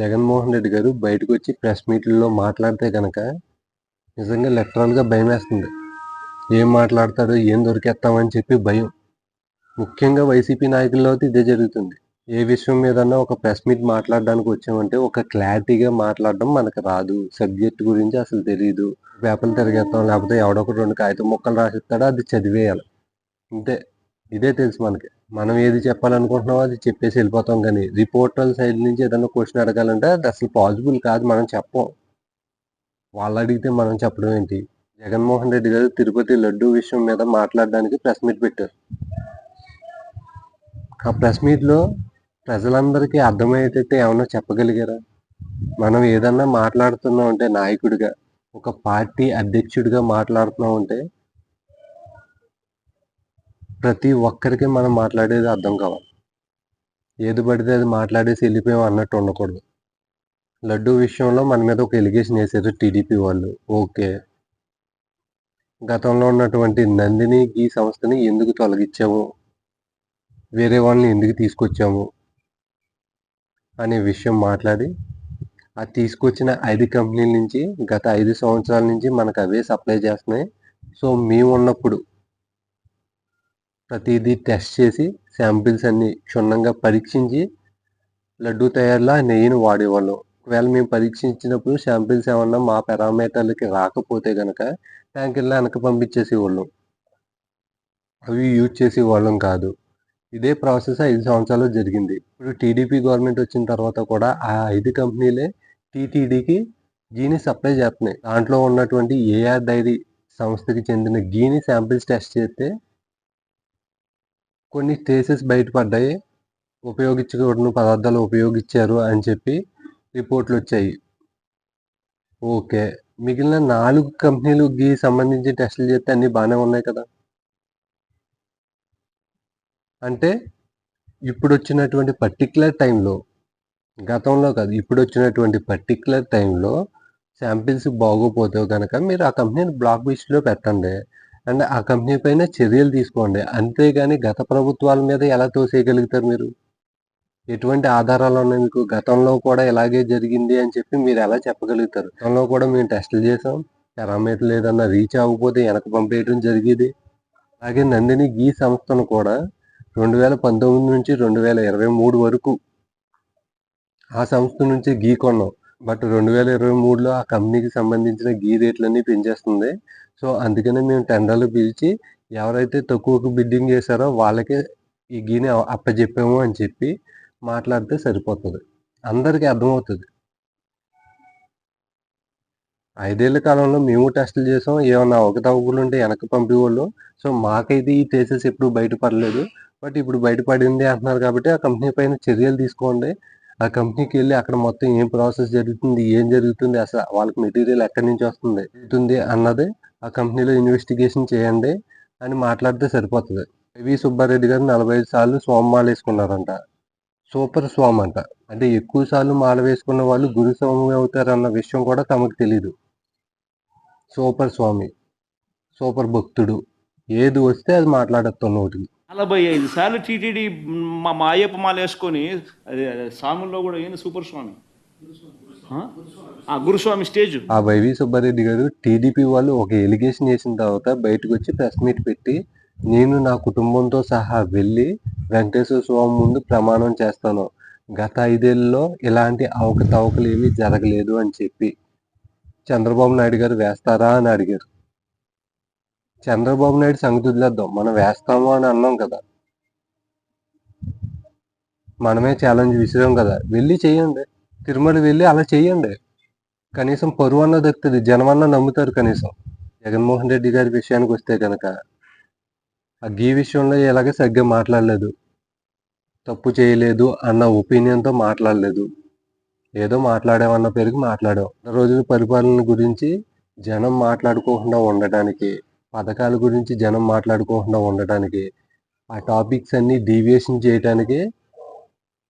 జగన్మోహన్ రెడ్డి గారు బయటకు వచ్చి ప్రెస్ మీట్లలో మాట్లాడితే కనుక నిజంగా లిటరల్గా భయం వేస్తుంది ఏం మాట్లాడతాడో ఏం దొరికేస్తామని చెప్పి భయం. ముఖ్యంగా వైసీపీ నాయకుల్లో అయితే ఇదే జరుగుతుంది. ఏ విషయం మీదన్నా ఒక ప్రెస్ మీట్ మాట్లాడడానికి వచ్చామంటే ఒక క్లారిటీగా మాట్లాడడం మనకు రాదు. సబ్జెక్ట్ గురించి అసలు తెలియదు పేపర్లు తిరిగేస్తాం లేకపోతే ఎవడొకటి రెండు కాగితం ముక్కలు రాసిస్తాడో అది చదివేయాలి. అంతే. ఇదే తెలుసు మనకి. మనం ఏది చెప్పాలనుకుంటున్నామో అది చెప్పేసి వెళ్ళిపోతాం కానీ రిపోర్టర్ల సైడ్ నుంచి ఏదైనా క్వశ్చన్ అడగాలంటే అది అసలు పాసిబుల్ కాదు మనం చెప్పం. వాళ్ళు అడిగితే మనం చెప్పడం ఏంటి? జగన్మోహన్ రెడ్డి గారు తిరుపతి లడ్డు విషయం మీద మాట్లాడడానికి ప్రెస్ మీట్ పెట్టారు. ఆ ప్రెస్ మీట్లో ప్రజలందరికీ అర్థమయ్యేటట్టు ఏమైనా చెప్పగలిగారా? మనం ఏదన్నా మాట్లాడుతున్నాం అంటే నాయకుడిగా ఒక పార్టీ అధ్యక్షుడిగా మాట్లాడుతున్నాం అంటే ప్రతి ఒక్కరికి మనం మాట్లాడేది అర్థం కావాలి. ఏది పడితే అది మాట్లాడేసి వెళ్ళిపోయాం అన్నట్టు ఉండకూడదు. లడ్డు విషయంలో మన మీద ఒక ఎలిగేషన్ వేసారు టీడీపీ వాళ్ళు. ఓకే. గతంలో ఉన్నటువంటి నందిని ఈ సంస్థని ఎందుకు తొలగించాము? వేరే వాళ్ళని ఎందుకు తీసుకొచ్చాము? అనే విషయం మాట్లాడి ఆ తీసుకొచ్చిన ఐదు కంపెనీల నుంచి గత ఐదు సంవత్సరాల నుంచి మనకు అవే సప్లై చేస్తున్నాయి. సో మేము ఉన్నప్పుడు ప్రతిదీ టెస్ట్ చేసి శాంపిల్స్ అన్ని క్షుణ్ణంగా పరీక్షించి లడ్డు తయారులో ఆ నెయ్యిని వాడేవాళ్ళం. ఒకవేళ మేము పరీక్షించినప్పుడు శాంపిల్స్ ఏమన్నా మా పారామీటర్లకి రాకపోతే కనుక ట్యాంకర్లో వెనక పంపించేసేవాళ్ళం. అవి యూజ్ చేసేవాళ్ళం కాదు. ఇదే ప్రాసెస్ ఐదు సంవత్సరాలు జరిగింది. ఇప్పుడు టీడీపీ గవర్నమెంట్ వచ్చిన తర్వాత కూడా ఆ ఐదు కంపెనీలే టీటీడీకి గీని సప్లై చేస్తున్నాయి. దాంట్లో ఉన్నటువంటి ఏఆర్ డైరీ సంస్థకి చెందిన గీని శాంపిల్స్ టెస్ట్ చేస్తే కొన్ని కేసెస్ బయటపడ్డాయి. ఉపయోగించకూడని పదార్థాలు ఉపయోగించారు అని చెప్పి రిపోర్ట్లు వచ్చాయి. ఓకే. మిగిలిన నాలుగు కంపెనీలకి సంబంధించి టెస్టులు చేస్తే అన్నీ బాగానే ఉన్నాయి కదా? అంటే ఇప్పుడు వచ్చినటువంటి పర్టికులర్ టైంలో గతంలో కాదు ఇప్పుడు వచ్చినటువంటి పర్టికులర్ టైంలో శాంపిల్స్ బాగోపోతే కనుక మీరు ఆ కంపెనీని బ్లాక్ లిస్ట్లో పెట్టండి. అండ్ ఆ కంపెనీ పైన చర్యలు తీసుకోండి. అంతేగాని గత ప్రభుత్వాల మీద ఎలా తోసేయగలుగుతారు మీరు? ఎటువంటి ఆధారాలు ఉన్నాయి మీకు? గతంలో కూడా ఇలాగే జరిగింది అని చెప్పి మీరు ఎలా చెప్పగలుగుతారు? గతంలో కూడా మేము టెస్టులు చేసాం. పారామీటర్లు ఏదన్నా రీచ్ అవ్వకపోతే వెనక పంపేయడం జరిగేది. అలాగే నందిని గీ సంస్థను కూడా రెండు వేల పంతొమ్మిది నుంచి రెండు వేల ఇరవై మూడు వరకు ఆ సంస్థ నుంచి గీ కొన్నాం. బట్ రెండు వేల ఇరవై మూడులో ఆ కంపెనీకి సంబంధించిన గీ రేట్లన్నీ పెంచేస్తుంది. సో అందుకనే మేము టెండర్లు పిలిచి ఎవరైతే తక్కువకు బిడ్డింగ్ చేశారో వాళ్ళకే ఈ గీని అప్పచెప్పాము అని చెప్పి మాట్లాడితే సరిపోతుంది. అందరికీ అర్థమవుతుంది. ఐదేళ్ళ కాలంలో మేము టెస్టులు చేసాం ఏమన్నా అవకతవకలు ఉంటే వెనక్కి పంపేవాళ్ళు. సో మాకైతే ఈ కేసెస్ ఎప్పుడు బయటపడలేదు. బట్ ఇప్పుడు బయటపడింది అంటున్నారు కాబట్టి ఆ కంపెనీ పైన చర్యలు తీసుకోండి. ఆ కంపెనీకి వెళ్ళి అక్కడ మొత్తం ఏం ప్రాసెస్ జరుగుతుంది ఏం జరుగుతుంది అసలు వాళ్ళకి మెటీరియల్ ఎక్కడి నుంచి వస్తుంది ఉంటుంది అన్నది ఆ కంపెనీలో ఇన్వెస్టిగేషన్ చేయండి అని మాట్లాడితే సరిపోతుంది. వి. సుబ్బారెడ్డి గారు నలభై ఐదు సార్లు సోమమాల వేసుకున్నారంట. సూపర్ స్వామి అంట. అంటే ఎక్కువ సార్లు మాల వేసుకున్న వాళ్ళు గురు స్వామి అవుతారన్న విషయం కూడా తమకు తెలియదు సూపర్ స్వామి సూపర్ భక్తుడు. ఏది వస్తే అది మాట్లాడేస్తాం నోటికి. నలభై ఐదు సార్లు టీటీడీ మా మా అయ్యప్ప మాల వేసుకొని అదే కూడా ఏంది సూపర్ స్వామి ఆ? గురుస్వామి స్టేజ్. ఆ వైవి సుబ్బారెడ్డి గారు టీడీపీ వాళ్ళు ఒక ఎలిగేషన్ చేసిన తర్వాత బయటకు వచ్చి ప్రెస్ మీట్ పెట్టి నేను నా కుటుంబంతో సహా వెళ్ళి వెంకటేశ్వర స్వామి ముందు ప్రమాణం చేస్తాను. గత ఐదేళ్ళలో ఇలాంటి అవకతవకలు ఏమీ జరగలేదు అని చెప్పి చంద్రబాబు నాయుడు గారు వేస్తారా అని అడిగారు. చంద్రబాబు నాయుడు సంగతి వదిలేద్దాం. మనం వేస్తాము అని అన్నాం కదా. మనమే ఛాలెంజ్ విసిరాం కదా. వెళ్ళి చేయండి. తిరుమల వెళ్ళి అలా చేయండి. కనీసం పరువు అన్న దక్కుతుంది. జనం అన్న నమ్ముతారు కనీసం. జగన్మోహన్ రెడ్డి గారి విషయానికి వస్తే కనుక ఆ గీ విషయంలో ఎలాగే సరిగ్గా మాట్లాడలేదు. తప్పు చేయలేదు అన్న ఒపీనియన్తో మాట్లాడలేదు. ఏదో మాట్లాడామన్న పేరుకి మాట్లాడాం. రోజుల పరిపాలన గురించి జనం మాట్లాడుకోకుండా ఉండటానికి పథకాల గురించి జనం మాట్లాడుకోకుండా ఉండటానికి ఆ టాపిక్స్ అన్ని డీవియేషన్ చేయడానికి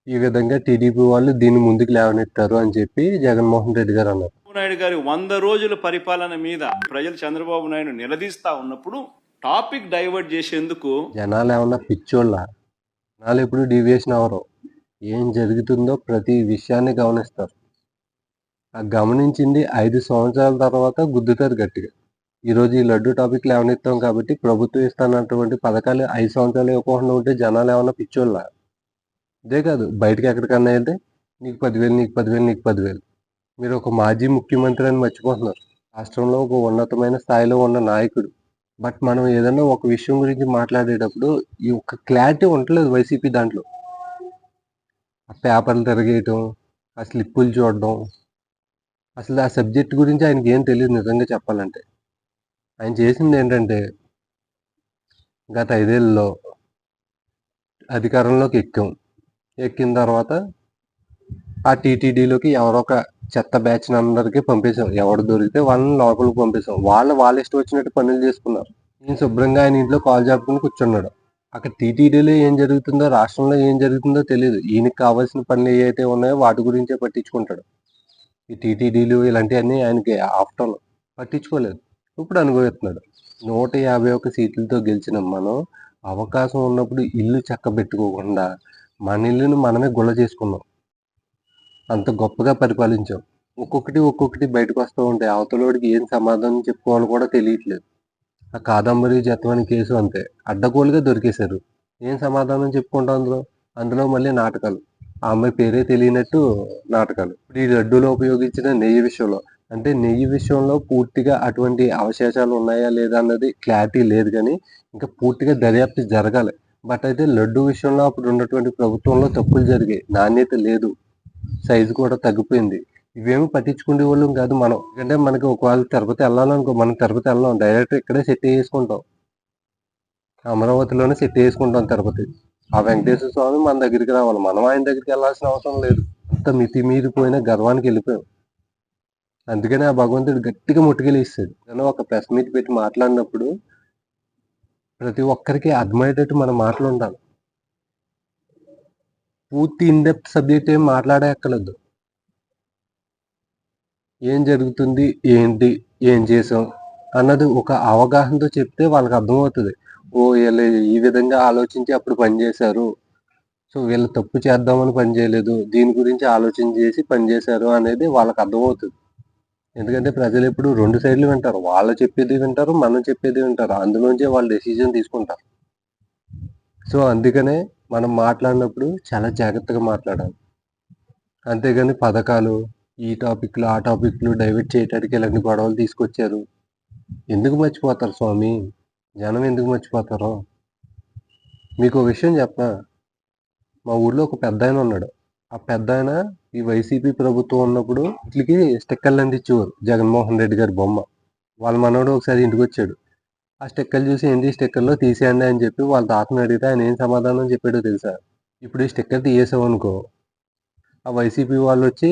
ఈ విధంగా టీడీపీ వాళ్ళు దీన్ని ముందుకు లేవనెత్తారు అని చెప్పి జగన్మోహన్ రెడ్డి గారు అన్నారు. నాయుడు గారి వంద రోజుల పరిపాలన మీద ప్రజలు చంద్రబాబు నాయుడు నిలదీస్తా ఉన్నప్పుడు టాపిక్ డైవర్ట్ చేసేందుకు జనాలు ఏమన్నా పిచ్చోళ్ళ? జనాలు ఎప్పుడు డీవియేషన్ అవ్వరు. ఏం జరుగుతుందో ప్రతి విషయాన్ని గమనిస్తారు. ఆ గమనించింది ఐదు సంవత్సరాల తర్వాత గుద్దుతారు గట్టిగా. ఈరోజు ఈ లడ్డు టాపిక్ లేవనెత్తాం కాబట్టి ప్రభుత్వం ఇస్తానటువంటి పథకాలు ఐదు సంవత్సరాలు ఇవ్వకుండా ఉంటే జనాలు ఏమన్నా పిచ్చోళ్ళ? ఇదే కాదు బయటకి ఎక్కడికన్నా వెళ్తే నీకు పదివేలు నీకు పదివేలు నీకు పదివేలు. మీరు ఒక మాజీ ముఖ్యమంత్రి అని మర్చిపోతున్నారు. రాష్ట్రంలో ఒక ఉన్నతమైన స్థాయిలో ఉన్న నాయకుడు. బట్ మనం ఏదైనా ఒక విషయం గురించి మాట్లాడేటప్పుడు ఈ ఒక క్లారిటీ ఉండలేదు వైసీపీ దాంట్లో. ఆ పేపర్లు తిరగేయటం ఆ స్లిప్పులు చూడడం. అసలు ఆ సబ్జెక్ట్ గురించి ఆయనకి ఏం తెలియదు నిజంగా చెప్పాలంటే. ఆయన చేసింది ఏంటంటే గత ఐదేళ్ళలో అధికారంలోకి ఎక్కాం. ఎక్కిన తర్వాత ఆ టీటీడీలోకి ఎవరొక చెత్త బ్యాచ్ అందరికీ పంపేశాం. ఎవరు దొరికితే వాళ్ళని లోపలికి పంపేశాం. వాళ్ళు వాళ్ళ ఇష్టం వచ్చినట్టు పనులు చేసుకున్నారు. నేను శుభ్రంగా ఆయన ఇంట్లో కాల్ చెప్పుకుని కూర్చున్నాడు. అక్కడ టీటీడీలో ఏం జరుగుతుందో రాష్ట్రంలో ఏం జరుగుతుందో తెలియదు ఈయనకి కావాల్సిన పనులు ఏవైతే ఉన్నాయో వాటి గురించే పట్టించుకుంటాడు. ఈ టీటీడీలు ఇలాంటివన్నీ ఆయనకి ఆఫ్టర్ పట్టించుకోలేదు. ఇప్పుడు అనుభవిస్తున్నాడు. నూట యాభై ఒక్క సీట్లతో గెలిచిన మనం అవకాశం ఉన్నప్పుడు ఇల్లు చక్కబెట్టుకోకుండా మన ఇల్లును మనమే గుల్ల చేసుకున్నాం. అంత గొప్పగా పరిపాలించాం. ఒక్కొక్కటి ఒక్కొక్కటి బయటకు వస్తూ ఉంటాయి అవతలోడికి ఏం సమాధానం చెప్పుకోవాలో కూడా తెలియట్లేదు. ఆ కాదంబరి జత్వాని కేసు అంతే. అడ్డగోలుగా దొరికేశారు. ఏం సమాధానం చెప్పుకుంటాం అందులో? అందులో మళ్ళీ నాటకాలు. ఆ అమ్మాయి పేరే తెలియనట్టు నాటకాలు. ఇప్పుడు ఈ లడ్డూలో ఉపయోగించిన నెయ్యి విషయంలో అంటే నెయ్యి విషయంలో పూర్తిగా అటువంటి అవశేషాలు ఉన్నాయా లేదా అన్నది క్లారిటీ లేదు కానీ ఇంకా పూర్తిగా దర్యాప్తు జరగాలి. బట్ అయితే లడ్డు విషయంలో అప్పుడు ఉన్నటువంటి ప్రభుత్వంలో తప్పులు జరిగాయి. నాణ్యత లేదు. సైజు కూడా తగ్గిపోయింది. ఇవేమి పట్టించుకునే వాళ్ళం కాదు మనం. ఎందుకంటే మనకి ఒకవేళ తిరుపతి వెళ్ళాలనుకో మనం తిరుపతి వెళ్ళాం. డైరెక్ట్ ఇక్కడే సెట్ చేసుకుంటాం. అమరావతిలోనే సెట్ చేసుకుంటాం తిరుపతి. ఆ వెంకటేశ్వర స్వామి మన దగ్గరికి రావాలి. మనం ఆయన దగ్గరికి వెళ్ళాల్సిన అవసరం లేదు. అంత మితిమీరిపోయిన గర్వానికి వెళ్ళిపోయాం. అందుకని ఆ భగవంతుడు గట్టిగా ముట్టుకెళ్ళి ఇస్తాడు కానీ ఒక ప్రెస్ మీట్ పెట్టి మాట్లాడినప్పుడు ప్రతి ఒక్కరికి అర్థమయ్యేటట్టు మన మాటలు ఉండాలి. పూర్తి ఇన్డెప్త్ సబ్జెక్ట్ ఏం మాట్లాడక్కర్లేదు. ఏం జరుగుతుంది ఏంటి ఏం చేసాం అన్నది ఒక అవగాహనతో చెప్తే వాళ్ళకి అర్థమవుతుంది. ఓ వీళ్ళు ఈ విధంగా ఆలోచించి అప్పుడు పనిచేశారు సో వీళ్ళు తప్పు చేద్దామని పని చేయలేదు. దీని గురించి ఆలోచన చేసి పనిచేశారు అనేది వాళ్ళకి అర్థమవుతుంది. ఎందుకంటే ప్రజలు ఎప్పుడు రెండు సైడ్లు వింటారు. వాళ్ళు చెప్పేది వింటారు మనం చెప్పేది వింటారు. అందులోంచే వాళ్ళు డెసిజన్ తీసుకుంటారు. సో అందుకనే మనం మాట్లాడినప్పుడు చాలా జాగ్రత్తగా మాట్లాడాలి. అంతేగాని పథకాలు ఈ టాపిక్లు ఆ టాపిక్లు డైవర్ట్ చేయడానికి ఇలాంటి గొడవలు తీసుకొచ్చారు. ఎందుకు మర్చిపోతారు స్వామి? జనం ఎందుకు మర్చిపోతారో? మీకు ఒక విషయం చెప్పనా? మా ఊర్లో ఒక పెద్ద ఆయన ఉన్నాడు. ఆ పెద్ద ఆయన ఈ వైసీపీ ప్రభుత్వం ఉన్నప్పుడు వీటికి స్టిక్కర్లు అందించేవారు జగన్మోహన్ రెడ్డి గారి బొమ్మ. వాళ్ళ మనవడు ఒకసారి ఇంటికి వచ్చాడు. ఆ స్టిక్కర్లు చూసి ఏంటి స్టిక్కర్లో తీసేయండి అని చెప్పి వాళ్ళ తాతను అడిగితే ఆయన ఏం సమాధానం చెప్పాడో తెలుసా? ఇప్పుడు ఈ స్టిక్కర్ తీసేసావు అనుకో ఆ వైసీపీ వాళ్ళు వచ్చి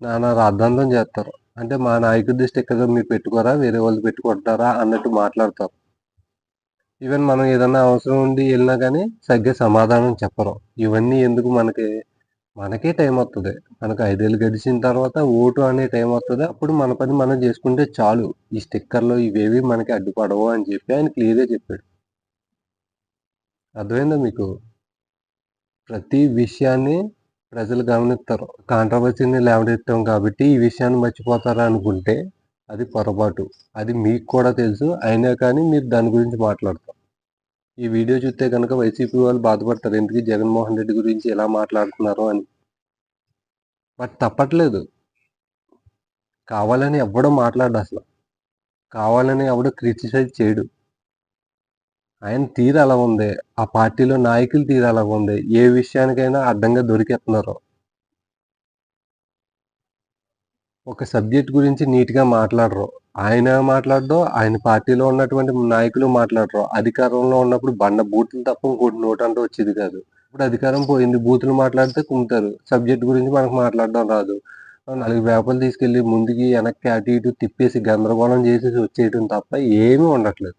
నానా రాద్ధాంతం చేస్తారు. అంటే మా నాయకుడి స్టిక్కర్ మీరు పెట్టుకోరా వేరే వాళ్ళు పెట్టుకుంటారా అన్నట్టు మాట్లాడతారు. ఈవెన్ మనం ఏదన్నా అవసరం ఉండి వెళ్ళినా కానీ సరిగ్గా సమాధానం చెప్పరు. ఇవన్నీ ఎందుకు మనకి మనకే టైం వస్తుంది మనకు ఐదేళ్ళు గడిచిన తర్వాత ఓటు అనే టైం వస్తుంది అప్పుడు మన పని మనం చేసుకుంటే చాలు. ఈ స్టిక్కర్లో ఇవేవి మనకి అడ్డుపడవు అని చెప్పి ఆయన క్లియర్గా చెప్పాడు. అర్థమైందా మీకు? ప్రతి విషయాన్ని ప్రజలు గమనిస్తారు కాంట్రవర్సీని లేవనెత్తాం కాబట్టి ఈ విషయాన్ని మర్చిపోతారా అనుకుంటే అది పొరపాటు. అది మీకు కూడా తెలుసు. అయినా కానీ మీరు దాని గురించి మాట్లాడతారు. ఈ వీడియో చూస్తే కనుక వైసీపీ వాళ్ళు బాధపడతారు. ఎందుకు? జగన్మోహన్ రెడ్డి గురించి ఎలా మాట్లాడుతున్నారు అని. బట్ తప్పట్లేదు. కావాలని ఎవడో మాట్లాడు అసలు. కావాలని ఎవడో క్రిటిసైజ్ చేయడు. ఆయన తీరు అలా ఉంది. ఆ పార్టీలో నాయకులు తీరు అలా ఉంది. ఏ విషయానికైనా అడ్డంగా దొరికేస్తున్నారు. ఒక సబ్జెక్ట్ గురించి నీట్గా మాట్లాడరు. ఆయన మాట్లాడరు ఆయన పార్టీలో ఉన్నటువంటి నాయకులు మాట్లాడరు. అధికారంలో ఉన్నప్పుడు బండ బూతులు తప్ప ఇంకోటి నోట్ అంటూ వచ్చేది కాదు. ఇప్పుడు అధికారం పోయింది బూతులు మాట్లాడితే కుమ్ముతారు. సబ్జెక్ట్ గురించి మనకు మాట్లాడడం రాదు. నాలుగు వేపలు తీసుకెళ్ళి ముందుకి వెనక్కి అటు ఇటు తిప్పేసి గందరగోళం చేసేసి వచ్చేయటం తప్ప ఏమీ ఉండట్లేదు.